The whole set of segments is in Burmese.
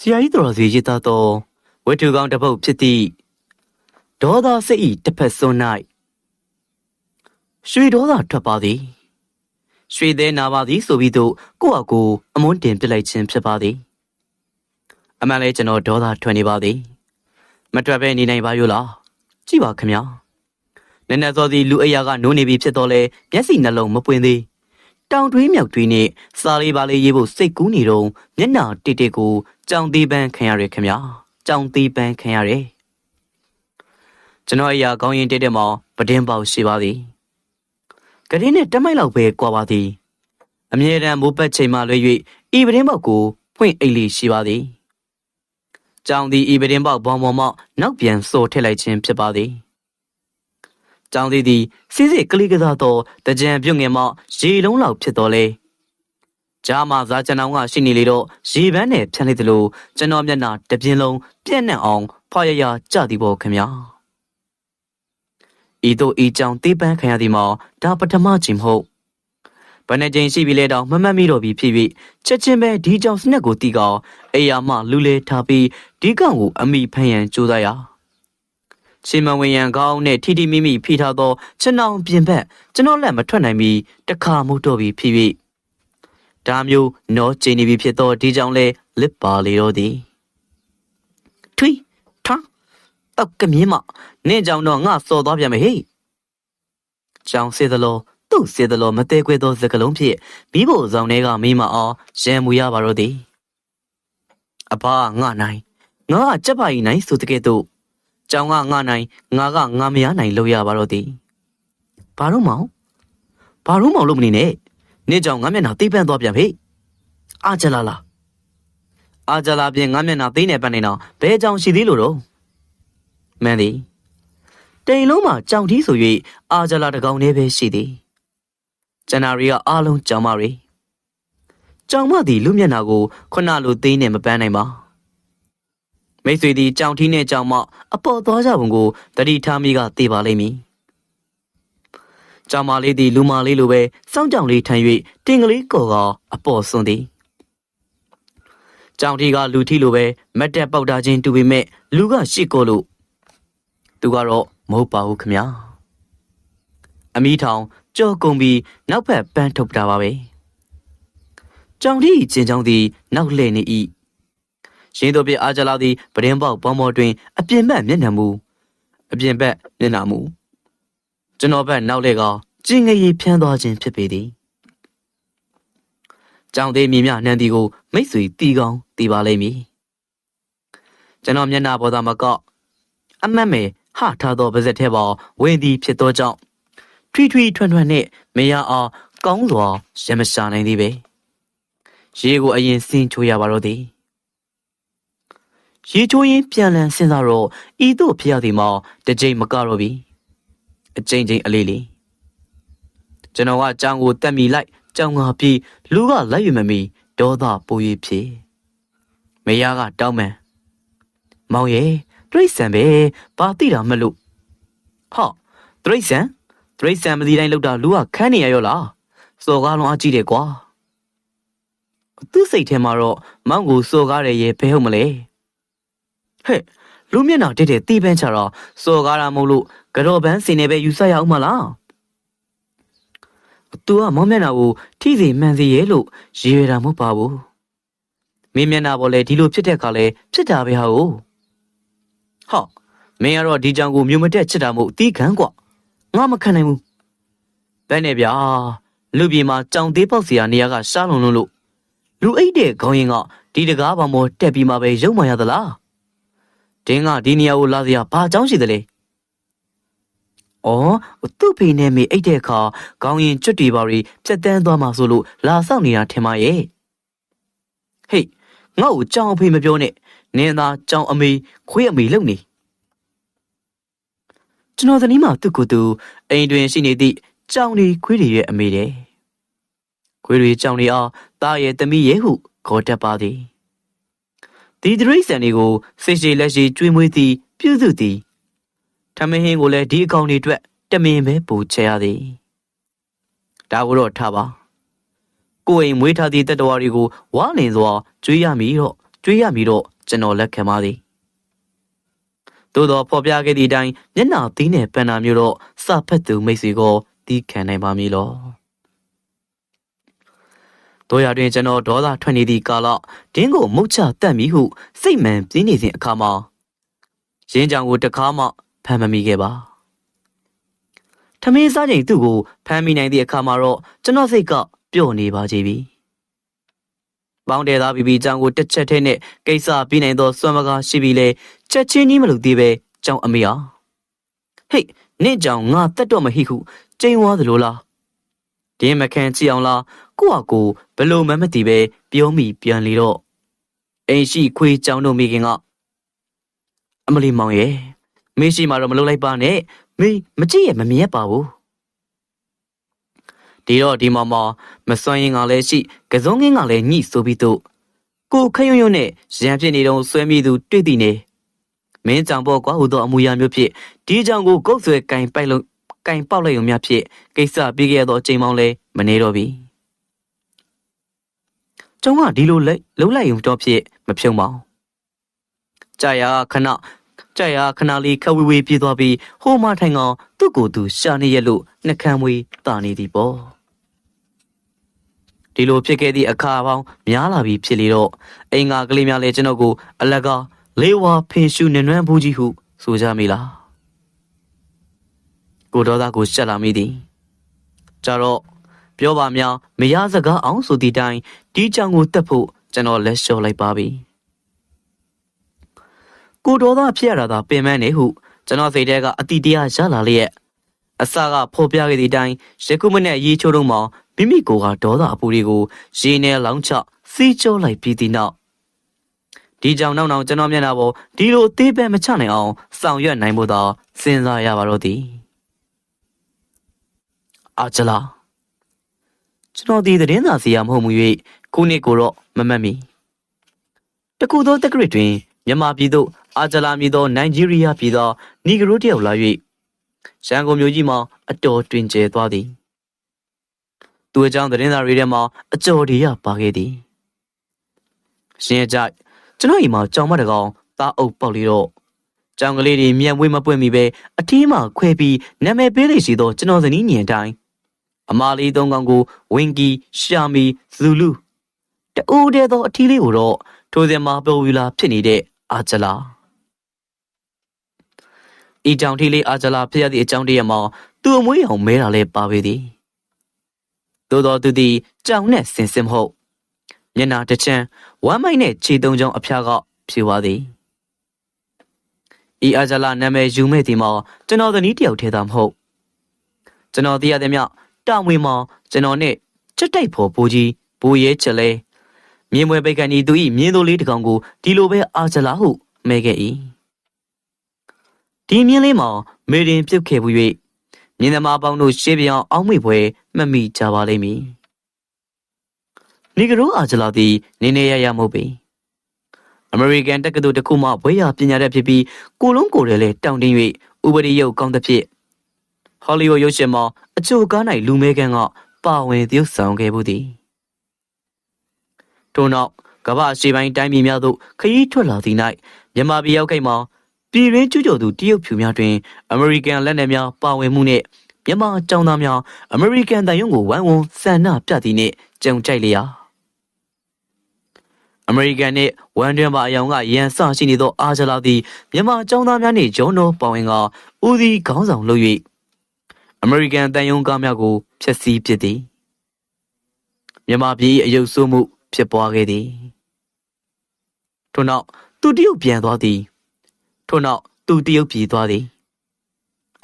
ဆရာကြီးတော်စီရေးသားသောဝတ္ထုကောင်းတစ်ပုဒ်ဖြစ်သည့်ဒေါသစိတ်ဤတစ်ဖက်စွန်း၌ရွှေဒေါသထွက်ပါသည်ရွှေသေးနာပါသည်ဆိုပြီးတော့ကိုယ့်အကူအမွန်းတင်ပစ်လိုက်ခြင်းဖြစ်ပါသည်အမှန်လဲကျွန်တော်ဒေါသထွက်နေပါသည် မထွက်ပဲနေနိုင်ပါရောလားကြည့်ပါခင်ဗျာနည်းနည်းစောစီလူအရာကနိုးနေပြီဖြစ်တော့လဲမျက်စိနှလုံးမပွင့်သေး တောင်တွေးမြောက်တွေးနဲ့စားလေးပါလေးရေးဖို့စိတ်ကူးနေတော့မျက်နှာတိတ်တိတ်ကိုကြောင်သေးပန်းခံရရခင်ဗျာကြောင်သေးပန်းခံရတယ်ကျွန်တော်အရာကောင်းရင်တိတ်တဲ့မှာပဒင်းပေါက်ရှိပါသည်ကလေးနဲ့တက်မိုက်လောက်ပဲကွာပါသည်အမြဲတမ်းမိုးပတ်ချိန်မှလွှဲ၍ဤပဒင်းပေါက်ကိုဖွင့်အိတ်လေးရှိပါသည်ကြောင်သည်ဤပဒင်းပေါက်ဘောင်ပေါ်မှနောက်ပြန်စို့ထည့်လိုက်ခြင်းဖြစ်ပါသည် ကြောင်သည်သည်စီးစစ်ကလေးကစားသောတကြံပြုတ်ငင်မှရေလုံးလောက်ဖြစ်တော်လဲဂျာမာဇာကျွန်တော်ကရှိနေလေတော့ရေပန်းနဲ့ဖြန်းလိုက်သလိုကျွန်တော်မျက်နှာတစ်ပြင်းလုံးပြက်နှံ့အောင်ဖွာရရကြသည်ပေါ့ခင်ဗျာဤတို့ဤကြောင်တေးပန်းခံရသည်မှာဒါပထမချိန်မဟုတ်ဘယ်နဲ့ချိန်ရှိပြီလဲတော့မမှတ်မိတော့ပြီဖြစ်၍ချက်ချင်းပဲဒီကြောင်စနက်ကိုတီကောင်အေယာမလူလေထားပြီးဒီကောင်ကိုအမိဖန်ရန်ကြိုးစားရ ရှင်မဝင်ရန်ကောင်းနဲ့ထီထီမိမိဖိထားသောကျွန်တော်ပြင်ဘက်ကျွန်တော်လက်မထွက်နိုင်ပြီးတခါမှုတော့ပြီဖြစ်၍ဒါမျိုးနောကျင်းနေပြီဖြစ်သောဒီကြောင်လဲလစ်ပါလေတော့သည်ထွီထတောက်ကမြင်းမနင့်ကြောင်တော့ငါစော်သွားပြန်မယ်ဟေ့ကြောင်စေသလိုသူ့စေသလိုမသေးခွဲသောစကလုံးဖြင့်မိဖို့ဆောင်ထဲကမိမအောင်ရံမူရပါတော့သည်အဖငါနိုင်ငါကကြက်ပါဤနိုင်ဆိုတဲ့ကဲ့သို့ ကြောင်ကငါနိုင်ငါကငါမရနိုင်လို့ရပါတော့သည်ဘာလို့မောင်ဘာလို့မောင်လို့မနေနဲ့နင့်ကြောင်ငါမျက်နှာသိပ်ပန်းသွားပြန်ဖေ့အာကြလာလားအာကြလာပြင်ငါမျက်နှာသိနေပန်းနေတော့ဘဲကြောင်ရှိသေးလို့တော့မန်သည်တိန်လုံးမှာကြောင်ထီးဆို၍အာကြလာတကောင်လေးပဲရှိသည်ကျန်နာရီကအားလုံးကြောင်မရီကြောင်မသည်လူမျက်နှာကိုခုနလိုသိနေမပန်းနိုင်ပါ မိတ်ဆွေသည်ကြောင်ထီးနဲ့ကြောင်မအပေါ်သွားကြပုံကိုတတိထားမိကသိပါလိမ့်မည်ကြောင်မလေးသည်လူမလေးလိုပဲစောင်းကြောင်လေးထမ်း၍တင်ကလေးကော်ကအပေါ်စွန်းသည်ကြောင်ထီးကလူထီလိုပဲမက်တက်ပေါက်တာချင်းတူပေမဲ့လူကရှစ်ကိုလို့သူကတော့မဟုတ်ပါဘူးခမညာအမီထောင်ကြော်ကုန်ပြီးနောက်ဖက်ပန်းထုတ်တာပါပဲကြောင်ထီးကျင်ချောင်းသည်နောက်လှည့်နေ၏ ရင်းတို့ပြအာကြလာသည်ပရင်ပေါက်ပေါင်းပေါ်တွင်အပြင်ဘက်မျက်နှာမူအပြင်ဘက်မျက်နှာမူကျွန်တော်ဘက်နောက်လေကကျင်ငရီဖြန်းသွားခြင်းဖြစ်ပေသည်ကြောင်သေးမြင်မြနှံတီကိုမိတ်ဆွေတီကောင်းတီပါလိမ့်မည်ကျွန်တော်မျက်နှာပေါ်သာမကအမတ်မေဟထားသောပါဇက်ထဲပေါ်ဝင်သည်ဖြစ်သောကြောင့်ထွီထွီထွန်းထွန်းနှင့်မရအောင်ကောင်းစွာရမရှာနိုင်သေးပဲရေကိုအရင်စင်းချိုးရပါတော့သည် ရေချိုးရင်ပြန်လည်စဉ်းစားတော့ဤသို့ဖျက်သည်မှာတစ်ကြိမ်မကတော့ပြီအကြိမ်ကြိမ်အလေးလေးကျွန်တော်ကကြောင်ကိုတက်မိလိုက်ကြောင်ငါပြေးလူကလိုက်ရမမီဒေါသပို၍ဖြေမရကတောင်းမှန်မောင်ရဲ့တရိတ်ဆန်ပဲဘာတိတာမလို့ဟောတရိတ်ဆန်တရိတ်ဆန်မဒီတိုင်းလောက်တာလူကခန်းနေရရောလားစော်ကားလုံးအကြည့်တယ်ကွာသူ့စိတ်ထဲမှာတော့မောင်ကိုစော်ကားတယ်ရဲ့ဘဲဟုတ်မလဲ ဟဲ့လူမျက်နှာတက်တဲ့တီးပန်းချတော့စော်ကားတာမဟုတ်လို့ကြော်ပန်းစင်နေပဲယူဆရအောင်မလားသူကမောင်မျက်နှာကိုထိစီမှန်စီရဲ့လို့ရည်ရတာမဟုတ်ပါဘူးမင်းမျက်နှာပေါ်လဲဒီလိုဖြစ်တဲ့အခါလဲဖြစ်တာပဲဟာကိုဟောမင်းကတော့ဒီကြောင်ကိုမြို့မတက်ချစ်တာမို့အတီးခံကွာငါမခံနိုင်ဘူးဘယ်နဲ့ဗျာလူပြေမှာကြောင်သေးပေါက်စီရနေရာကရှားလုံလုံးလို့လူအိတ်တဲ့ခေါင်းရင်ကဒီတကားပေါ်မှာတက်ပြီးမှပဲရုံမှရသလား တင်းကဒီနေရာကိုလာစရာဘာအကြောင်းရှိသလဲ။အော်သူ့ဖေနဲ့မေအိတ်တဲ့အခါခေါင်းရင်ကျွတ်တီပါရီဖြတ်တန်းသွားမှဆိုလို့လာဆောင်နေတာထင်ပါရဲ့။ဟေးငါ့ကိုကြောင်အဖေမပြောနဲ့နင်းသားကြောင်အမေခွေးအမေလုံနေ။ကျွန်တော်သနီးမှာသူ့ကိုယ်သူအိမ်တွင်ရှိနေသည့်ကြောင်ဒီခွေးတွေရဲ့အမေတဲ့။ခွေးတွေကြောင်တွေအားတားရဲ့တမိရဲ့ဟုခေါ်တတ်ပါသည်။ ဒီဒရိစံတွေကိုစိတ်ရှိလက်ရှိကျွေးမွေးသည် ပြုစုသည်ထမင်းဟင်းကိုလည်းဒီအကောင်တွေအတွက်တမင်ပဲပူချရသည်ဒါကိုတော့ထားပါကိုယ်အိမ်မွေးထားသည့်တက်တော်တွေကိုဝါလင်စွာကျွေးရမည်တော့ကြွေးရမည်တော့ကျွန်တော်လက်ခံပါသည်သို့တော်ဖော်ပြခဲ့သည့်အတိုင်းမျက်နှာသီးနှင့်ပန်နာမျိုးတော့စဖက်သူမိတ်ဆွေကိုတီးခံနိုင်ပါမည်လော တို့ရတွင်ကျွန်တော်ဒေါသထွက်နေသည့်ကာလဒင်းကိုမုတ်ချတတ်မည်ဟုစိတ်မှန်ပြင်းနေစဉ်အခါမှာရင်းကြောင်ကိုတကားမှဖမ်းမမိခဲ့ပါထမင်းစားချိန်သူ့ကိုဖမ်းမိနိုင်သည့်အခါမှာတော့ကျွန်တော်စိတ်ကပျော့နေပါကြပြီပေါင်းတယ်သားပြီးပြီးကြောင်ကိုတစ်ချက်ထဲနဲ့ကိစ္စပြီးနိုင်သောစွမ်းမကားရှိပြီလေချက်ချင်းကြီးမလို့သေးပဲကြောင်အမေဟာဟေ့နင့်ကြောင်ငါတက်တော့မဟိဟုကျိန်ဝါသလိုလားဒင်းမခန်ကြည့်အောင်လား ကိုယ့်ဟာကိုယ်ဘလို့မှမသိပဲပြောမိပြန်လေတော့အိမ်ရှိခွေးကြောင်တို့မိခင်ကအမလီမောင်ရဲ့မင်းရှိမှတော့မလုပ်လိုက်ပါနဲ့မင်းမကြည့်ရမမြင်ရပါဘူးဒီတော့ဒီမောင်မောင်မစွမ်းရင်ကလည်းရှိကစုံငင်းကလည်းညှိဆိုပြီးတော့ကိုခရွံ့ရွံ့နဲ့ရံဖြစ်နေတော့ဆွဲမိသူတွေ့တည်နေမင်းကြောင့်ပေါ့ကွာဟူသောအမူအရာမျိုးဖြစ်ဒီကြောင့်ကိုကုတ်ဆွဲကင်ပိုက်လို့ကင်ပေါက်လိုက်ုံများဖြစ်ကိစ္စပြီးခဲ့သောအချိန်မောင်းလဲမနေတော့ပြီ ကျုံကဒီလိုလက်လုံးလိုက်ုံတော့ဖြစ်မဖြုံပါဘူးကြာရခဏကြာရခဏလေးခဝေဝေပြေးသွားပြီးဟိုမထိုင်ကောင်သူ့ကိုယ်သူရှာနေရလို့နှကမ်းမွေးတာနေသည်ပေါ့ဒီလိုဖြစ်ခဲ့သည့်အခါပေါင်းများလာပြီးဖြစ်လေတော့အိမ်ကကလေးများလည်းကျွန်တော်ကို အလကားလေးဝါဖေရှုနေနွမ်းဘူးကြီးဟုဆိုကြမိလားကိုဒေါသကိုရှက်လာမိသည်ကြတော့ပြောပါများမရစကားအောင်ဆိုသည့်တိုင် ဒီကြောင်ကိုတက်ဖို့ကျွန်တော်လက်လျှော့လိုက်ပါပြီကိုဒေါသဖြစ်ရတာသာပင်မနေဟုကျွန်တော်စိတ်ထဲကအတိတရားရလာလျက်အစကဖော်ပြခဲ့သည့်တိုင်ရကုမနဲ့ရေးချိုးတော့မှမိမိကိုယ်ကဒေါသအပူတွေကိုရေနဲ့လောင်းချစီးကြောလိုက်ပြီးတဲ့နောက်ဒီကြောင်နောက်နောက်ကျွန်တော်မျက်နှာပေါ်ဒီလိုအသေးပဲမချနိုင်အောင်ဆောင်ရွက်နိုင်ဖို့သာစဉ်းစားရပါတော့သည်အာချလာကျွန်တော်ဒီသတင်းစာစီရမဟုတ်မူ၍ ခုနှစ်ကိုတော့မမှတ်မိတကူသောတက္ကရာတွင်မြန်မာပြည်သို့အာဂျလာမည်သောနိုင်ဂျီးရီးယားပြည်သောနီဂရိုတယောက်လာ၍ရန်ကုန်မြို့ကြီးမှာအတော်တွင်ကျဲသွားသည်သူအကြောင်းသတင်းစာတွေထဲမှာအကျော်တရပါခဲ့သည်ရှင်အကြိုက်ကျွန်တော်အိမ်မှာကြောင်မတကောင်သားအုပ်ပေါက်လေတော့ကြောင်ကလေးတွေမြန်ဝေးမပွင့်မီပဲအထီးမှခွဲပြီးနာမည်ပေးလေရှိသောကျွန်တော်ဇနီးညင်တိုင်းအမာလီသုံးကောင်ကိုဝင်းကီရှာမီဇူလူ တူးတဲ့သောအထီးလေးကိုတော့ထိုစဉ်မှာပေါ်ဝီလာဖြစ်နေတဲ့အာဂျလာဤကြောင့်ထီလေးအာဂျလာဖြစ်ရသည့်အကြောင်းတရမှာသူ့အမွေးအောင်မဲတာလဲပါပေသည်သို့တော်သူသည်ကြောင်နဲ့ဆင်စင်မဟုတ်မျက်နာတစ်ချမ်းဝမ်းမိုက်နဲ့ခြေသုံးချောင်းအဖျားကဖြေသွားသည်ဤအာဂျလာနာမည်ယူမဲ့ဒီမှာကျွန်တော်သနီးတယောက်ထဲသာမဟုတ်ကျွန်တော်သိရသည်မြတာမွေမှာကျွန်တော်နဲ့ချက်တိုက်ဖို့ဘူကြီးဘူရဲချက်လဲ မြင်းမွဲပိတ်ကန်ဤသူဤမြင်းတို့လေးတကောင်ကိုဒီလိုပဲအာဂျလာဟုမဲခဲ့၏ဒီမြင်းလေးမှာမေရင်ပြုတ်ခဲ့ဘူး၍မြင်းသမားပေါင်းတို့ရှေးပြောင်အောင်းမိပွဲမှတ်မိကြပါလိမ့်မည်နီဂရိုအာဂျလာသည်နင်းနေရရမဟုတ်ပေအမေရိကန်တက္ကသိုလ်တစ်ခုမှဘွေရပညာတတ်ဖြစ်ပြီးကိုလုံးကိုယ်လည်းတောင်းတင်း၍ဥပဒေရုပ်ကောင်းသဖြင့်ဟောလိဝုဒ်ရုပ်ရှင်မှာအချိုကား၌လူမဲကန်ကပါဝင်သရုပ်ဆောင်ခဲ့မှုသည် ထို့နောက်ကမ္ဘာရှေ့ပိုင်းတိုင်းပြည်များသို့ခရီးထွက်လာသည့်၌မြန်မာပြည်ရောက်ခဲ့မှာပြည်ရင်းကျူးကျော်သူတရုတ်ဖြူများတွင်အမေရိကန်လက်နက်များပါဝင်မှုနှင့်မြန်မာကျောင်းသားများအမေရိကန်တန်ယုံကိုဝိုင်းဝန်းဆန္ဒပြသည်နှင့်ကြုံကြိုက်လျာအမေရိကန်နှင့်ဝန်တွင်ပါအယောင်ကရန်ဆရှိနေသောအာဂျလာသည်မြန်မာကျောင်းသားများနှင့်ဂျုံတော်ပါဝင်ကဦးစီးခေါင်းဆောင်လုပ်၍အမေရိကန်တန်ယုံကားများကိုဖျက်ဆီးပစ်သည်မြန်မာပြည်၏အယုတ်ဆိုးမှု ဖြစ်ပွားခဲ့သည်ထို့နောက်သူတရုတ်ပြန်သွားသည်ထို့နောက်သူတရုတ်ပြည်သွားသည်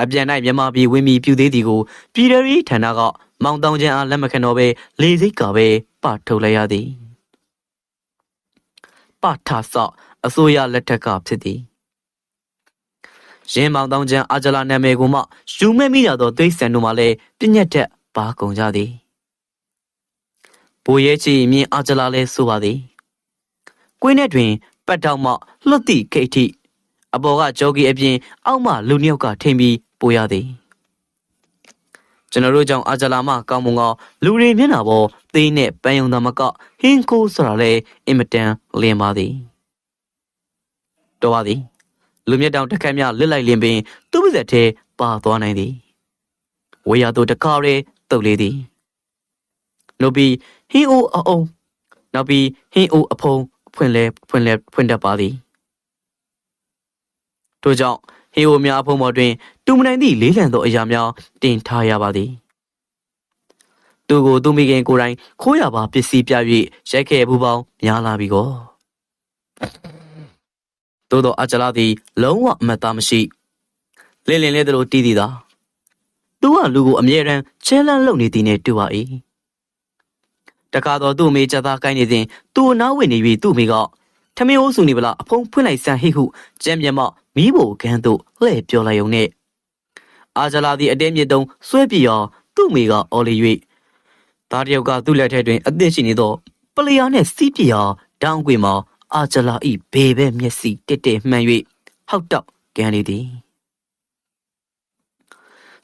အပြန်၌မြန်မာပြည်ဝင်းမီပြူသေးသည်ကိုပြည်ထရေးဌာနကမောင်တောင်ကျန်းအားလက်မခံတော့ပဲလေစိတ်ကပဲပထုတ်လိုက်ရသည်ပထဆအစိုးရလက်ထက်ကဖြစ်သည်ရင်းမောင်တောင်ကျန်းအာဂျလာနာမည်ကိုမှယူမဲ့မိရသောသွေးဆန်တို့မှလည်းပြညက်တက်ပါကုန်ကြသည် ဘိုးရဲချီမြင်အာဂျလာလဲဆိုပါသည်ကွင်းထဲတွင် ပတ်တောက်မှလွတ်သည့်ခိတ်ထိအပေါ်ကကြောဂီအပြင် အောက်မှလူနှစ်ယောက်ကထိန်ပြီးပိုးရသည်ကျွန်တော်တို့ကြောင့်အာဂျလာမကောင်းမွန်ကလူတွေမျက်နှာပေါ်သေးနဲ့ပန်းယုံသားမကဟင်းကိုဆိုတာလေအင်မတန်လင်းပါသည်တော်ပါသည်လူမြတ်တောင်တစ်ခါမြလစ်လိုက်လင်းပင် သူ့ပါဇက်ထဲပါသွားနိုင်သည်ဝေရတို့တကားရဲတုတ်လေးသည် နောက်ပြီးဟင်းအိုးအုံနောက်ပြီးဟင်းအိုးအဖုံဖွင့်လဲဖွင့်လဲဖွင့်တတ်ပါသည်တို့ကြောင့်ဟင်းအိုးများအဖုံပေါ်တွင်တူမနိုင်သည့်လေးလံသောအရာများတင်ထားရပါသည်သူကိုသူမိခင်ကိုယ်တိုင်ခိုးရပါပစ္စည်းပြ၍ရိုက်ခဲ့ဘူးပေါင်းများလာပြီကောသို့သောအကြလာသည် လုံးဝအမတ်သားမရှိလင်းလင်းလေးတို့တီးသည်သာသူကလူကိုအမြဲတမ်းချဲလန်းလုပ်နေသည်နှင့်တူပါ၏ တခါတော့သူ့အမေချက်သားကိုင်းနေစဉ်သူ့နားဝင်နေပြီးသူ့အမေကထမင်းအိုးစုနေပလားအဖုံးဖွင့်လိုက်စမ်းဟိဟုကြမ်းမြတ်မမီးဘိုကန်းသို့လှည့်ပြောလိုက်ုံနဲ့အာဂျလာသည်အတဲမြစ်တုံးဆွဲပြေရောသူ့မိကအော်လီ၍သားတယောက်ကသူ့လက်ထဲတွင်အသင့်ရှိနေသောပလီယာနှင့်စီးပြေရောတောင်းကွေမှာအာဂျလာဤဘေဘဲမျက်စိတက်တက်မှန်၍ဟောက်တောက်ကန်းလေသည်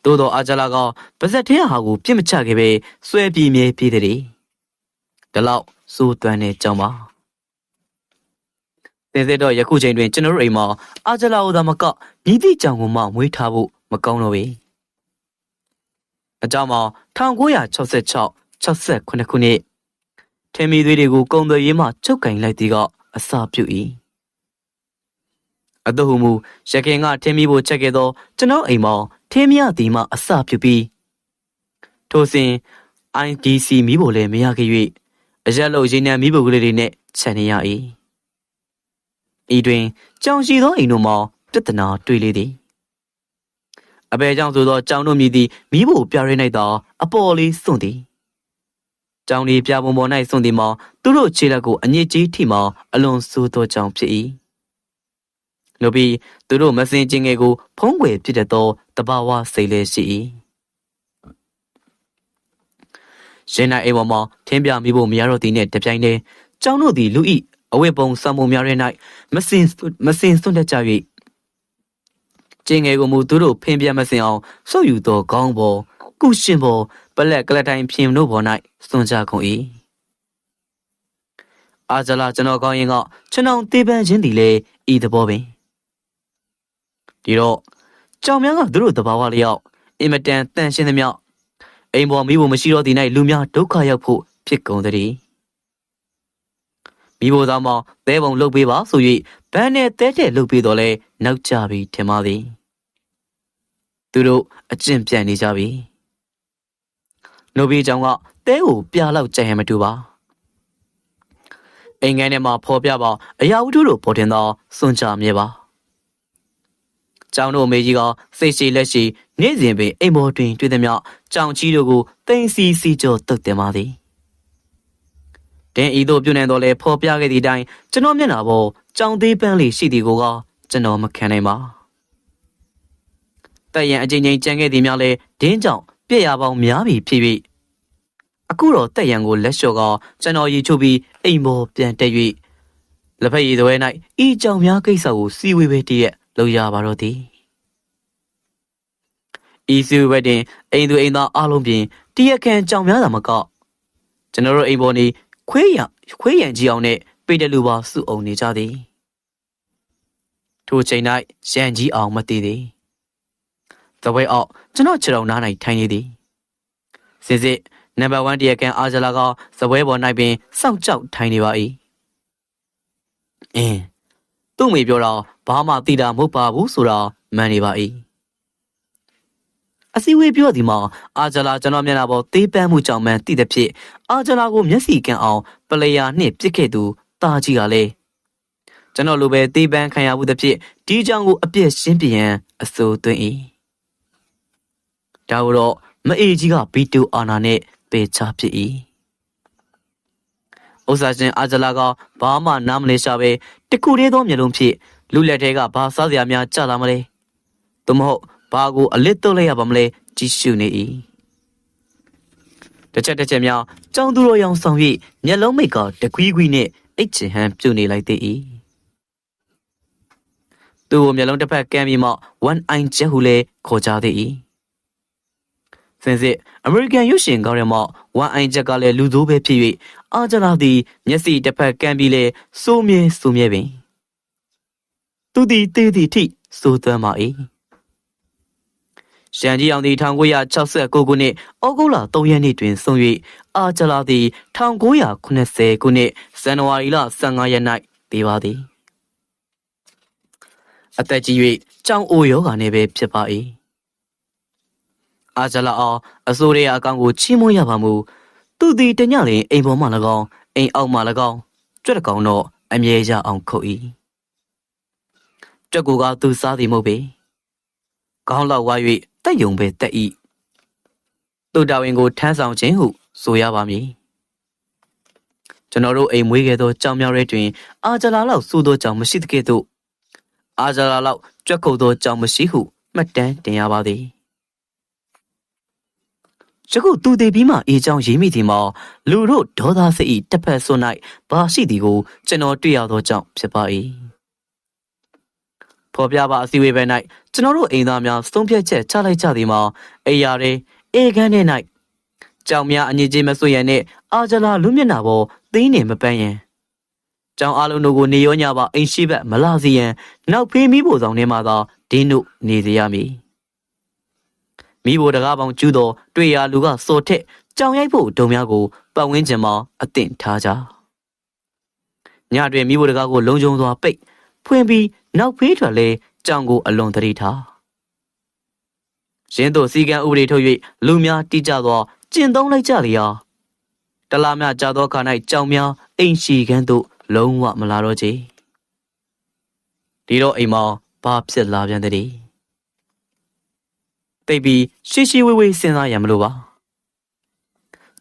သို့သောအာဂျလာကပါဇက်ထဲဟာကိုပြစ်မချခဲ့ပဲဆွဲပြေးမြဲပြေးသည် ဒီလောက်စိုးသွမ်းတဲ့ကြောင်းပါသင်သက်တော့ယခုချိန်တွင်ကျွန်တော်တို့အိမ်မှာအာဂျလာဟိုသာမကမြည်သည့်ကြောင်ကိုမှမွေးထားဖို့မကောင်းတော့ပေအကြောင်းမှာ1966 68ခုနှစ်ထင်မီသွေးတွေကိုကုံသွေးရေးမှချုပ်ကင်လိုက်သည်ကအစပြု၏အတဟုမူရခင်ကထင်မီဖို့ချက်ခဲ့သောကျွန်တော်အိမ်မှာထင်းမြသည်မှအစပြုပြီးထိုစဉ် IDC မိဖို့လည်းမရခဲ့၍ အရက်လို့ရင်းနှံမိဖို့ကလေးတွေနဲ့ခြံနေရ၏ဤတွင်ကြောင်ရှိသောအိမ်တို့မှာပြဿနာတွေ့လေသည်အဘဲကြောင့်ဆိုသောကြောင်တို့မြည်သည်မိဖို့ပြရဲ၌သောအပေါ်လေးစွန့်သည်ကြောင်လေးပြပုံပေါ်၌စွန့်သည်မှာသူတို့ခြေလက်ကိုအညစ်ကြေးထိမှာအလွန်ဆိုးသောကြောင်ဖြစ်၏လိုပြီးသူတို့မစင်ချင်းငယ်ကို ဖုံးကွယ်ဖြစ်တတ်သောတဘာဝစိတ်လည်းရှိ၏ ရှင်နိုင်အိမ်ပေါ်မှာထင်းပြမိဖို့မရတော့သည်နှင့်တပြိုင်တည်းကျောင်းတို့သည်လူဤအဝတ်ပုံစံပုံများရဲ၌မစင်မစင်စွန့်တတ်ကြ၍ကျင်းငယ်ကိုမူသူတို့ဖင်ပြမစင်အောင်ဆုပ်ယူသောခေါင်းပေါ်ကုရှင်ပေါ်ပလက်ကလတိုင်ဖြင်တို့ပေါ်၌စွန့်ကြကုန်၏အာဇလာကျွန်တော်ကောင်းရင်ကကျွန်တော်တေးပန်းခြင်းသည်လေဤသဘောပင်ဒီတော့ကြောင်များကသူတို့တဘာဝလျောက်အင်မတန်တန်ရှင်းသမျှ အိမ်ပေါ်မိဖို့မရှိတော့သည်၌လူများဒုက္ခရောက်ဖို့ဖြစ်ကုန်သည်မိဖို့သားမောင်သဲပုံလှုပ်ပေးပါဆို၍ဗန်းနဲ့တဲတဲ့လှုပ်ပေးတော့လဲနောက်ကြပြီထင်ပါသည်သူတို့အကျင့်ပြန်နေကြပြီနိုဘီကြောင့်ကတဲကိုပြလောက်ကြံရမတူပါအိမ်ငန်းထဲမှာဖော်ပြပါအရာဝတ္ထုတို့ပေါ်တင်သောစွန့်ချမြဲပါ ကျောင်းတို့အမေကြီးကစိတ်ရှိလက်ရှိနေ့စဉ်ပင်အိမ်ပေါ်တွင်တွေ့သည်မြကြောင်ကြီးတို့ကိုတင်စီစီကြောတုတ်တင်ပါသည်တင်းဤတို့ပြုနေတော့လဲဖော်ပြခဲ့သည့်အတိုင်းကျွန်တော်မျက်နှာပေါ်ကြောင်သေးပန်းလေးရှိသည်ကိုကကျွန်တော်မခံနိုင်ပါတရံအချင်းချင်းကြံခဲ့သည်များလဲဒင်းကြောင့်ပြည့်ရပေါင်းများပြီဖြစ်၍အခုတော့တက်ရန်ကိုလက်လျှော့ကကျွန်တော်ရီချုပ်ပြီးအိမ်ပေါ်ပြန်တက်၍လက်ဖက်ရည်သွဲ၌ဤကြောင်များကိစ္စကိုစီဝေးပဲတည့်ရက် လုပ်ရပါတော့သည်ဤစီဝေးပဲတွင်အိမ်သူအိမ်သားအလုံးပြင်တရက်ခံကြောင်များသာမကကျွန်တော်တို့အိမ်ပေါ်နေခွေးရခွေးရန်ကြီးအောင်နဲ့ပိတ်တလူပါစုအုံနေကြသည်ထိုချိန်၌ရန်ကြီးအောင်မတည်သည်သဝဲအောက်ကျွန်တော်ခြေတော်နား၌ထိုင်နေသည်စစ်စစ်နံပါတ်1တရကန်အာဇလာကဇပွဲပေါ်၌ပင်စောင့်ကြောက်ထိုင်နေပါ၏အင်း သူ့မိပြောတော့ဘာမှသိတာမဟုတ်ပါဘူးဆိုတော့မှန်နေပါ၏အစည်းအဝေးပြောသည်မှာအာဂျလာကျွန်တော်မျက်နှာပေါ်သေးပန်းမှုကြောင့်မှန်သိတဲ့ဖြစ်အာဂျလာကိုမျက်စိကန်းအောင်ပလေယာနှင့်ပြစ်ခဲ့သူတာကြီးကလည်းကျွန်တော်လိုပဲသေးပန်းခံရမှုတဲ့ဖြစ်ဒီကြောင့်ကိုအပြည့်ရှင်းပြရန်အစိုးသွင်း၏ဒါတော့မအေကြီးကဘီတိုအာနာနဲ့ပေချဖြစ်၏ဥစ္စာချင်းအာဂျလာကဘာမှနားမလဲရှာပဲ တခုတည်းသောမျက်လုံးဖြင့်လူလက်ထဲကဘာစားစရာများကြလာမလဲသို့မဟုတ်ဘာကိုအလစ်တုတ်လိုက်ရပါမလဲကြည့်ရှုနေ၏တစ်ချက်တစ်ချက်များကြောင်သူတော်ရောင်ဆောင်၍မျက်လုံးမိတ်ကတကွီးကွီးနှင့်အိတ်ချင်ဟန်ပြုတ်နေလိုက်သေး၏သူ့ကိုမျက်လုံးတစ်ဖက်ကမ်းပြီးမှ one eye ချက်ဟုလည်းခေါ်ကြသေး၏စင်စစ်အမေရိကန်ရုပ်ရှင်ကောင်းရမဝမ်အိုင်ချက်ကလည်းလူသိုးပဲဖြစ်၍ အာဂျလာသည် မျက်စိတစ်ဖက်ကမ်းပြီးလဲစိုးမြဲစိုးမြဲပင်သူသည်တေးသည့်အထိစိုးသွမ်းပါ၏ရှန်ကြီးအောင်သည်1969ခုနှစ်ဩဂုတ်လ3ရက်နေ့တွင်ဆုံး၍အာဂျလာသည်1990ခုနှစ်ဇန်နဝါရီလ15ရက်၌တည်ပါသည်အသက်ကြီး၍ကြောင်အိုယောဂာနှင့်ပဲဖြစ်ပါ၏အာဂျလာအောင်အစိုးရအကောင်ကိုချီးမွမ်းရပါမူ သူသည်တညလျင်အိမ်ပေါ်မှ၎င်းအိမ်အောက်မှ၎င်းကြွက်တကောင်တော့အမြဲရအောင်ခုတ်၏ကြွက်ကိုကသူစားသည်မဟုတ်ပေခေါင်းလောက်ဝါ၍တက်ယုံပဲတက်၏သူတာဝန်ကိုထမ်းဆောင်ခြင်းဟုဆိုရပါမည်ကျွန်တော်တို့အိမ်မွေးခဲ့သောကြောင်မြောက်ရဲတွင် အာဂျလာလောက်စိုးသောကြောင်မရှိသကဲ့သို့အာဂျလာလောက်ကြွက်ခုတ်သောကြောင်မရှိဟုမှတ်တမ်းတင်ရပါသည် ယခုသူတည်ပြီးမှအေးချောင်းရေးမိသည်မှာလူတို့ဒေါသစိတ်ဤတစ်ဖက်ဆွ၌ဘာရှိသည်ကိုကျွန်တော်တွေ့ရသောကြောင့်ဖြစ်ပါ၏ဖော်ပြပါအစည်းအဝေးပဲ၌ကျွန်တော်တို့အိမ်သားများသုံးဖြတ်ချက်ချလိုက်ကြသည်မှာအိယာရဲအေခန်းထဲ၌ကြောင်များအငြိကြီးမဆွရနှင့်အာဂျလာလူမျက်နှာပေါ်သိင်းနေမပန်းရန်ကြောင်အလုံးတို့ကိုနေရောညပါအိမ်ရှိဘက်မလာစီရန်နောက်ဖေးမိဖို့ဆောင်ထဲမှသာဒင်းတို့နေစေရမည် မိဘတကားပေါင်းကျူးသောတွေ့ရလူကစော်ထက်ကြောင်ရိုက်ဖို့ဒုံများကိုပတ်ဝန်းကျင်မှာအသင့်ထားကြညတွင်မိဘတကားကိုလုံခြုံစွာပိတ်ဖွင့်ပြီးနောက်ဖေးထွက်လဲကြောင်ကိုအလွန်သတိထားရင်းတို့စီကံဥပဒေထုတ်၍လူများတိကျသောကျင့်သုံးလိုက်ကြလျာတလားများကြာသောခါ၌ကြောင်များအိမ်ရှိခန်းသို့လုံးဝမလာတော့ချေဒီတော့အိမ်မောင်ဘာဖြစ်လာပြန်တဲ့ တိတ်ပြီးရှိရှိဝေးဝေးစဉ်းစားရမလို့ပါ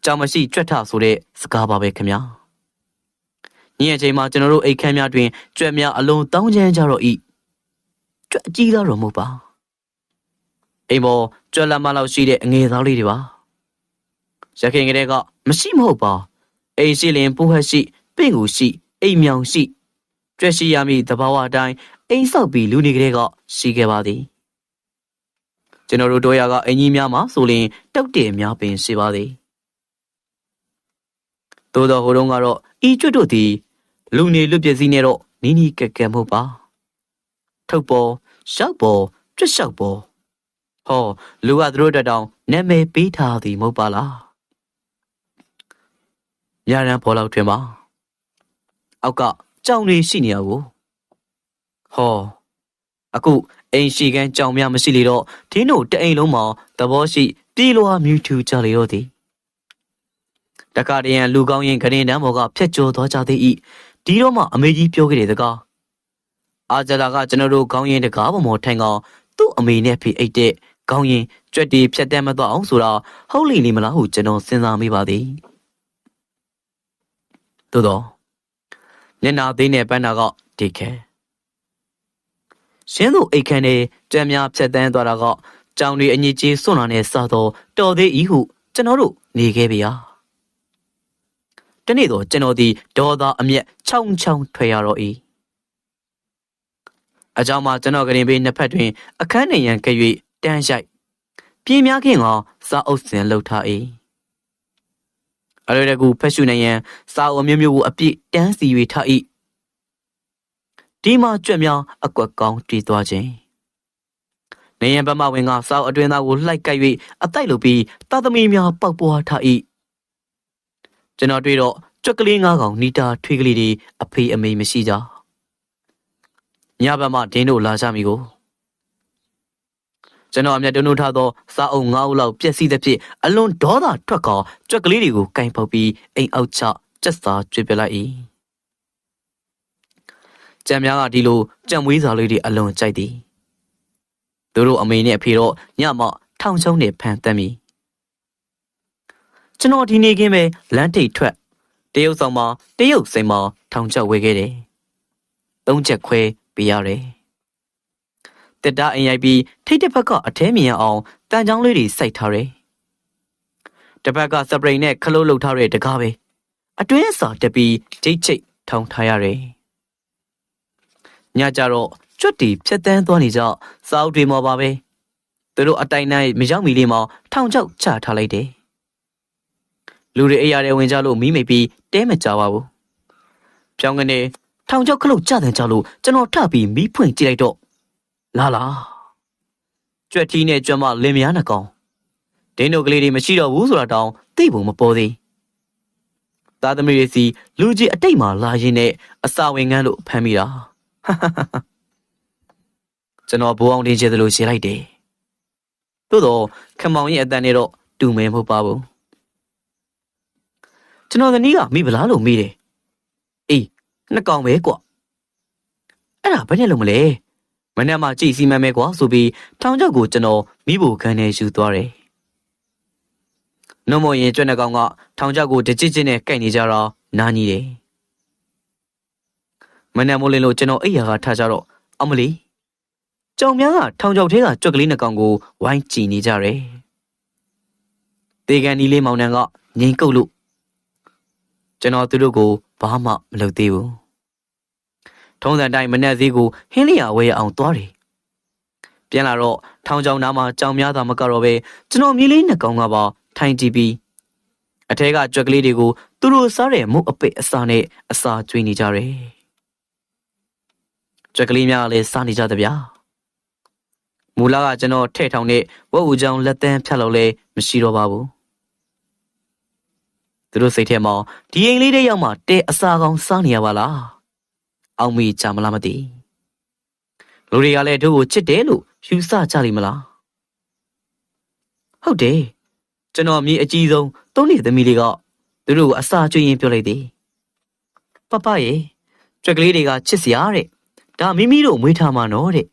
ကြောင်မရှိကြွက်ထဆိုတဲ့စကားပါပဲခင်ဗျာညအချိန်မှာကျွန်တော်တို့အိတ်ခမ်းများတွင်ကြွက်များအလုံးတောင်းချမ်းကြတော့ဤကြွက်အကြီးသားတော့မဟုတ်ပါအိမ်ပေါ်ကြွက်လက်မလောက်ရှိတဲ့အငယ်သားလေးတွေပါရခင်ကလေးကမရှိမဟုတ်ပါအိမ်ရှိလင်ပိုးဟက်ရှိပင့်ကိုရှိအိမ်မြောင်ရှိကြွက်ရှိရမည့်တဘာဝအတိုင်းအိမ်ဆောက်ပြီးလူနေကလေးကရှိခဲ့ပါသည် ကျွန်တော်တို့တို့ရကအင်ကြီးများမှာဆိုရင်တောက်တယ်များပင်ရှိပါသည်သို့တော်ဟိုတုန်းကတော့ဤကျွတ်တို့သည်လူနေလွတ်ပစ္စည်းနဲ့တော့နီးနီးကက်ကက်မဟုတ်ပါထုတ်ပေါ်ရှောက်ပေါ်ကျွတ်လျှောက်ပေါ်ဟောလူကသူတို့တက်တောင်နာမည်ပေးထားသည်မဟုတ်ပါလားညရန်ပေါ်လောက်တွင်ပါအောက်ကကြောင်တွေရှိနေရကိုဟောအခု အိမ်ရှိကန်းကြောင်များမရှိလေတော့ဒင်းတို့တအိမ်လုံးမှာသဘောရှိပြေးလွှာမြူထူကြလေတော့သည်တခါတည်းရန်လူကောင်းရင်ခရင်တန်းပေါ်ကဖြတ်ကျော်သွားကြသေး၏ဒီတော့မှအမေကြီးပြောခဲ့တယ်တကားအာဂျလာကကျွန်တော်တို့ကောင်းရင်တကားပေါ်မှာထိုင်ကောင်သူ့အမေနဲ့ဖေအိတ်တဲ့ကောင်းရင်ကြွက်တီဖြတ်တဲ့မတော့အောင်ဆိုတာဟုတ်လိမ့်လိမ့်မလားဟုကျွန်တော်စဉ်းစားမိပါသည်သို့တော့မျက်နာသေးနဲ့ပန်းတာကဒီခဲ ရှင်းသူအိတ်ခမ်းနဲ့ကြံများဖြတ်တန်းသွားတာကကြောင်တွေအညစ်အကြေးစွန့်လာနဲ့စတော့တော်သေးဤဟုကျွန်တော်တို့နေခဲ့ပါရာတနေ့တော့ကျွန်တော်ဒီဒေါ်သားအမျက်ချောင်းချောင်းထွက်ရတော့၏အကြောင်းမှာကျွန်တော်ကရင်ပေးနှစ်ဖက်တွင် အခန်းနေရန်က၍တန်းရိုက်ပြင်းများခင်ကစာအုပ်စင်လှုပ်ထား၏အလွယ်တကူဖက်ရှုနိုင်ရန်စာအုပ်မျိုးမျိုးကိုအပြည့်တန်းစီ၍ထား၏ ဒီမှာကြွက်များအကွက်ကောင်းတည်သွားခြင်းနေရန်ဘမဝင်ကစောက်အတွင်းသားကိုလှိုက်ကပ်၍အတိုက်လုပ်ပြီးတာသမီများပေါက်ပွားထား၏ကျွန်တော်တွေ့တော့ကြွက်ကလေးငါးကောင်နီတာထွေးကလေးတွေအဖေအမေမရှိကြညဘက်မှဒင်းတို့လာကြမိကိုကျွန်တော်အမျက်တုံးတို့ထားသောစားအုပ်ငါးအုပ်လောက်ပြက်စီးသဖြင့်အလွန်ဒေါသထွက်ကောကြွက်ကလေးတွေကိုကင်ပုတ်ပြီးအိမ်အောက်ချကျက်စာကျွေးပြလိုက်၏ ကြံများကဒီလိုကြံမွေးစာလေးတွေအလွန်ကြိုက်သည်သူတို့အမေနဲ့အဖေတော့ညမထောင်ချုံနဲ့ဖန်တက်မိကျွန်တော်ဒီနေ့ကင်းပဲလမ်းထိပ်ထွက်တရုတ်ဆောင်မှာတရုတ်စိန်မှာထောင်ချဝဲခဲ့တယ်သုံးချက်ခွဲပေးရတယ်တက်တာအင်ရိုက်ပြီးထိတ်တစ်ဖက်ကအထဲမြင်အောင်တန်ချောင်းလေးတွေစိုက်ထားတယ်တစ်ဖက်ကစပရိန်နဲ့ခလုတ်လုပ်ထားတဲ့တကားပဲအတွင်းစာတက်ပြီးဒိတ်ချိတ်ထောင်ထားရတယ် ညကြတော့ကြွတ်တီဖြတ်တန်းသွားနေကြစာအုပ်တွေမှာပါပဲသူတို့အတိုင်နိုင်မရောက်မီလေးမှာထောင်ချောက်ချထားလိုက်တယ်လူတွေအိယာတွေဝင်ကြလို့မီးမိတ်ပြီးတဲမကြပါဘူးပြောင်းကနေထောင်ချောက်ခလုတ်ကြတဲ့ကြလို့ကျွန်တော်ထပြီးမီးဖွင့်ကြည့်လိုက်တော့လာလာကြွက်တီးနဲ့ကြွက်မလင်မယားနှကောင်ဒင်းတို့ကလေးတွေမရှိတော့ဘူးဆိုတာတောင်သိဖို့မပေါ်သေးသားသမီးတွေစီလူကြီးအတိတ်မှာလာရင်းနဲ့အစာဝင်ငန်းလို့ဖမ်းမိတာ ကျွန်တော်ဘိုးအောင်တင်ချေသလိုရှင်းလိုက်တယ်သို့တော့ခမောင်ရဲ့အတန်နဲ့တော့တူမဲမဟုတ်ပါဘူးကျွန်တော်သနီးကမိဗလားလို့မိတယ်အေးနှစ်ကောင်ပဲကွအဲ့ဒါဘယ်နဲ့လုံးမလဲမနေ့မှကြည်စီမံမဲကွာဆိုပြီးထောင်ချောက်ကိုကျွန်တော်မိဖို့ခန်းထဲယူသွားတယ်နှုံမရင်ကျွတ်နှကောင်ကထောင်ချောက်ကိုတကြစ်ချင်းနဲ့ကိုက်နေကြတော့နားကြီးတယ် မနေ့မိုးလင်းလို့ကျွန်တော်အိယာကထားကြတော့အမလီကြောင်များကထောင်ချောက်ထဲကကြွက်ကလေးနှကောင်ကိုဝိုင်းကြည့်နေကြတယ်တေကန်ဒီလေးမောင်နှံကငိန်ကုတ်လို့ကျွန်တော်သူတို့ကိုဘာမှမလုပ်သေးဘူးထုံးစံတိုင်းမနက်သေးကိုဟင်းလျာဝဲရအောင်သွားတယ်ပြန်လာတော့ထောင်ချောင်းနားမှာကြောင်များသာမကတော့ပဲကျွန်တော်မြေးလေးနှကောင်ကပါထိုင်ကြည့်ပြီးအထဲကကြွက်ကလေးတွေကိုသူတို့စားတဲ့မုတ်အပိတ်အစာနဲ့အစာကျွေးနေကြတယ် ကြွက်ကလေးများလည်းစားနေကြသဗျာမူလာကကျွန်တော်ထဲ့ထောင်တဲ့ဝက်ဦးချောင်းလက်တန်းဖြတ်လို့လဲမရှိတော့ပါဘူးသူတို့စိတ်ထဲမှာဒီအိမ်လေးတဲ့ရောက်မှတဲအစာကောင်စားနေရပါလားအောင်မေကြမလားမသိလူတွေကလည်းတို့ကိုချစ်တယ်လို့ယူဆကြလိမ့်မလားဟုတ်တယ်ကျွန်တော်မြေအကြီးဆုံးသုံးနှစ်သမီးလေးကသူတို့ကိုအစာကျွေးရင်ပြောလိုက်သည်ပပရဲ့ကြွက်ကလေးတွေကချစ်စရာတဲ့ ဒါမိမိတို့မွေးထားမှာနော်တဲ့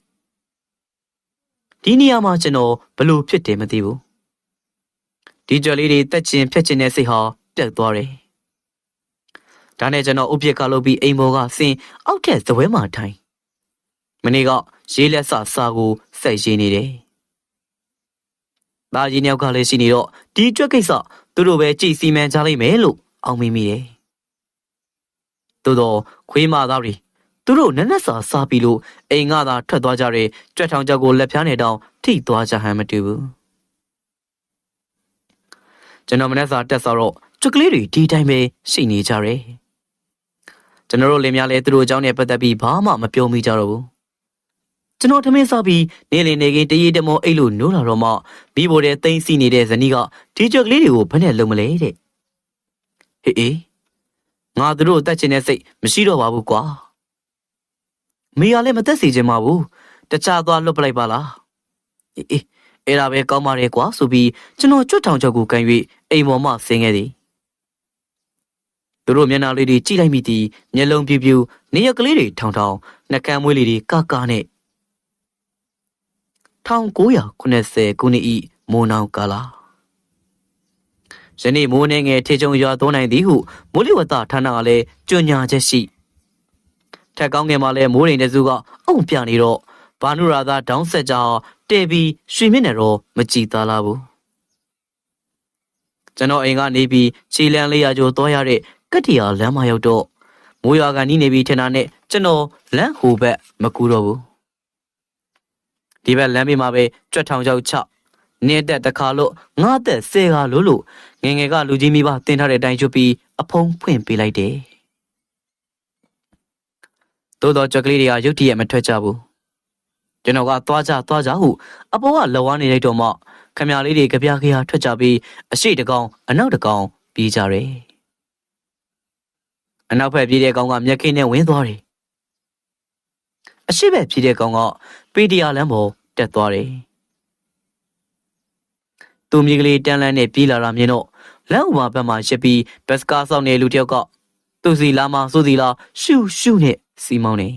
ဒီနေရာမှာကျွန်တော်ဘလို့ဖြစ်တယ်မသိဘူးဒီကြွက်လေးတွေတက်ချင်ဖြတ်ချင်တဲ့စိတ်ဟာပြတ်သွားတယ်ဒါနဲ့ကျွန်တော်ဥပ္ပကလုပ်ပြီးအိမ်ပေါ်ကဆင်းအောက်ထက်ဇပွဲမှာထိုင်မနေ့ကရေးလက်စစာကိုစိုက်ရေးနေတယ်။ဒါကြီးနှစ်ယောက်ကလည်းရှိနေတော့ဒီကြွက်ကိစ္စသူတို့ပဲကြည်စီမံကြလိမ့်မယ်လို့အောင်မိမိတယ်။သို့တော့ခွေးမသားတွေ သူတို့နက်နက်စာစားပြီးလို့အိမ်ကသာထွက်သွားကြတဲ့ကြွက်ထောင်ချက်ကိုလက်ဖြားနေတောင်ထိသွားကြဟမ်းမတူဘူး။ကျွန်တော်မနေ့စာတက်စားတော့ကြွက်ကလေးတွေဒီတိုင်းပဲရှိနေကြတယ်။ကျွန်တော်တို့လင်များလည်းသူတို့အကြောင်းနဲ့ပတ်သက်ပြီးဘာမှမပြောမိကြတော့ဘူးကျွန်တော်ထမင်းစားပြီးနေလင်နေကင်းတရေတမောအိတ်လို့နိုးလာတော့မှမိဘတဲ့သိမ့်စီနေတဲ့ဇနီးကဒီကြွက်ကလေးတွေကိုဘယ်နဲ့လုံးမလဲတဲ့ဟေးအေးငါတို့တက်ချင်တဲ့စိတ်မရှိတော့ပါဘူးကွာ မေကလည်းမသက်စီချင်ပါဘူးတခြားသွားလွတ်ပလိုက်ပါလားအေးအေးအဲ့ဒါပဲကောင်းပါရဲ့ကွာဆိုပြီးကျွန်တော်ကြွတ်ထောင်ချက်ကိုကန်၍အိမ်ပေါ်မှဆင်းခဲ့သည်သူတို့မျက်နှာလေးတွေကြည့်လိုက်မိသည်မျက်လုံးပြူပြူနေရကလေးတွေထောင်ထောင်နှကမ်းမွေးလေးတွေကကနဲ့1990ခုနှစ်ဤမိုးနောင်ကာလာယနေ့မိုးနေငယ်ထေချုံရွာသွန်းနိုင်သည်ဟုမိုးလေဝသဌာနကလည်းကြွညာချက်ရှိ ထက်ကောင်းငယ်မှာလည်းမိုးရိန်တဲ့စုကအုံပြနေတော့ဘာနုရာသာဒေါင်းဆက်ကြောတဲပြီးရွှေမြင့်နေတော့မကြည်သားလာဘူးကျွန်တော်အိမ်ကနေပြီးခြေလန်းလေးရကျော်သွားရတဲ့ကတ္တရာလမ်းမရောက်တော့မိုးရွာကနီးနေပြီထင်တာနဲ့ကျွန်တော်လမ်းဟိုဘက်မကူတော့ဘူးဒီဘက်လမ်းဘေးမှာပဲကြွက်ထောင်ချောက်ချနေတက်တခါလို့ငါတက်ဆဲကားလို့လို့ငငယ်ကလူကြီးမိဘတင်ထားတဲ့အတိုင်းကျွတ်ပြီးအဖုံးဖွင့်ပေးလိုက်တယ် တိုးတော့ကြွက်ကလေးတွေကရုတ်တရက်မထွက်ကြဘူးကျွန်တော်ကသွားကြသွားကြဟုအပေါ်ကလောဝါနေလိုက်တော့မှခမရလေးတွေကြပြားကြထွက်ကြပြီးအရှိတကောင်အနောက်တကောင်ပြေးကြတယ်အနောက်ဘက်ပြေးတဲ့ကောင်ကမျက်ခင်းနဲ့ဝင်းသွားတယ်အရှိဘက်ပြေးတဲ့ကောင်ကပေဒီယာလမ်းပေါ်တက်သွားတယ်သူမြေကလေးတန်းလန်းနဲ့ပြေးလာတာမြင်တော့လမ်းဥမာဘက်မှာရှစ်ပြီးဘက်စကားဆောင်နေလူတယောက်ကသူစီလာမစိုးစီလာရှူရှူနဲ့ စီမောင်းနေ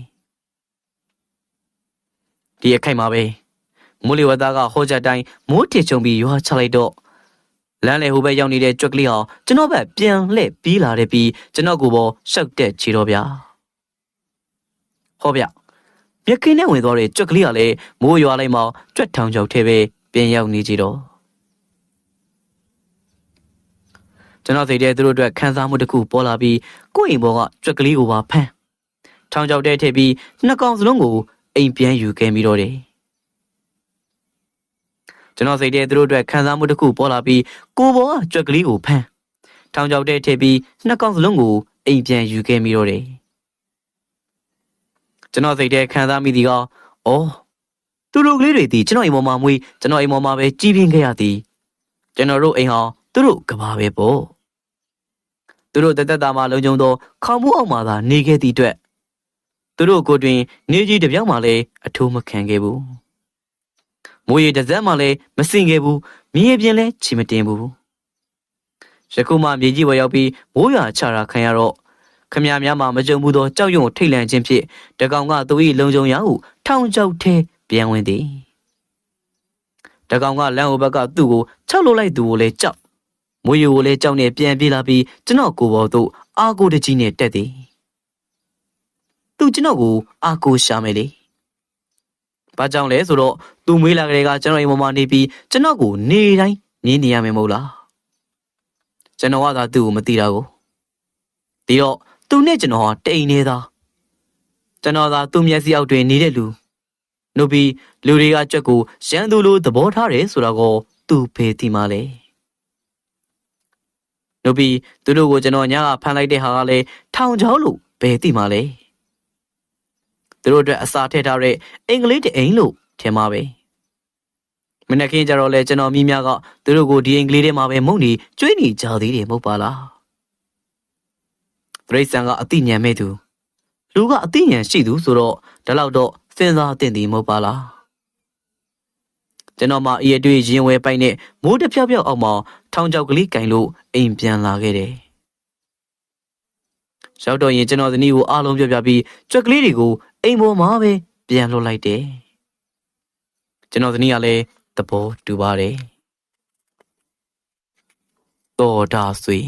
ဒီအခိုက်မှာပဲမိုးလေဝသကဟောချက်တိုင်းမိုးထစ်ချုံပြီးရွာချလိုက်တော့လမ်းလေဟိုဘက်ရောက်နေတဲ့ကြွက်ကလေးဟာကျွန်တော်ဘက်ပြန်လှည့်ပြေးလာတဲ့ပြီးကျွန်တော်ကိုပေါ်ရှောက်တက်ချီတော့ဗျာဟောဗျမြက်ကင်းနဲ့ဝင်သွားတဲ့ကြွက်ကလေးကလည်းမိုးရွာလိုက်မှကြွက်ထောင်ချောက်ထဲပဲပြန်ရောက်နေကြတော့ကျွန်တော်စိတ်ထဲသူတို့အတွက်ခံစားမှုတစ်ခုပေါ်လာပြီးကိုယ့်အိမ်ပေါ်ကကြွက်ကလေးကိုပါဖမ်း ထောင်ချောက်ထဲထည့်ပြီးနှစ်ကောင်စလုံးကိုအိမ်ပြန်ယူခဲ့ပြီးတော့တယ်ကျွန်တော်စိတ်ထဲသူတို့အတွက်ခံစားမှုတစ်ခုပေါ်လာပြီးကိုယ်ပေါ်ကကြွက်ကလေးကိုဖမ်းထောင်ချောက်တဲ့ထည့်ပြီးနှစ်ကောင်စလုံးကိုအိမ်ပြန်ယူခဲ့မိတော့တယ်ကျွန်တော်စိတ်ထဲခံစားမိသည်ကအော်သူတို့ကလေးတွေဒီကျွန်တော်အိမ်ပေါ်မှာမွေးကျွန်တော်အိမ်ပေါ်မှာပဲကြီးပြင်းခဲ့ရသည်ကျွန်တော်တို့အိမ်ဟာသူတို့ကဘာပဲပေါ့သူတို့တသက်တာမှာလုံခြုံသောခေါင်းမှုအောက်မှာသာနေခဲ့သည့်အတွက် သူတို့ကိုယ်တွင် နေကြီးတစ်ပြောင်းမှလည်းအထိုးမခံခဲ့ဘူးမိုးရီတစ်စက်မှလည်းမစင်ခဲ့ဘူးမြေပြင်းလည်းချီမတင်ဘူးယခုမှမြေကြီးဝယ်ရောက်ပြီးမိုးရွာချတာခံရတော့ခမရများမှာမကြုံဘူးသောကြောက်ရွံ့ထိတ်လန့်ခြင်းဖြင့်တကောင်ကသူ၏လုံခြုံရာဟုထောင်ချောက်ထဲပြန်ဝင်သည်တကောင်ကလမ်းဟိုဘက်ကသူ့ကိုချောက်လို့လိုက်သူကိုလည်းကြောက်မွေရီကိုလည်းကြောက်နေပြန်ပြေးလာပြီးကျွန်တော်ကိုယ်ပေါ်သို့အာကိုတကြီးနဲ့တက်သည် သူကျွန်တော်ကိုအာကိုရှာမယ်လေဘာကြောင့်လဲဆိုတော့သူမွေးလာကလေးကကျွန်တော်အိမ်ပေါ်မှာနေပြီးကျွန်တော်ကိုနေတိုင်းမြင်နေရမယ်မဟုတ်လားကျွန်တော်ကသာသူ့ကိုမသိတာကိုဒီတော့သူနဲ့ကျွန်တော်ဟာတိမ်နေသားကျွန်တော်သာသူ့မျက်စိအောက်တွင်နေတဲ့လူနို့ပြီးလူတွေကကြွက်ကိုရန်သူလိုသဘောထားတယ်ဆိုတော့ကိုသူဖေးတီမှလဲနို့ပြီးသူတို့ကိုကျွန်တော်ညကဖမ်းလိုက်တဲ့ဟာကလည်းထောင်ချောင်းလို့ဘယ်တိမှလဲ သူတို့အတွက်အစာထည့်ထားတဲ့အင်္ဂလိပ်တအိမ်လို့ထင်ပါပဲမနေ့ကင်းကြတော့လဲကျွန်တော်မိများကသူတို့ကိုဒီအင်္ဂလိပ်ထဲမှာပဲမုန်နေကျွေးနေကြသေးတယ်မဟုတ်ပါလားတရိတ်ဆန်ကအသိဉာဏ်မဲ့သူလူကအသိဉာဏ်ရှိသူဆိုတော့ဒါလောက်တော့စဉ်းစားသင့်သည်မဟုတ်ပါလားကျွန်တော်မှအရတွေ့ရင်ဝဲပိုက်နဲ့မိုးတစ်ဖြောက်ဖြောက်အောက်မှာထောင်ချောက်ကလေးကင်လို့အိမ်ပြန်လာခဲ့တယ်ရောက်တော့ရင်ကျွန်တော်ဇနီးကိုအားလုံးပြောပြပြီးကြွက်ကလေးတွေကို အိမ်ပေါ်မှာပဲပြန်လွှတ်လိုက်တယ်ကျွန်တော်ဇနီးကလည်းသဘောတူပါတယ်တော်တာဆွေ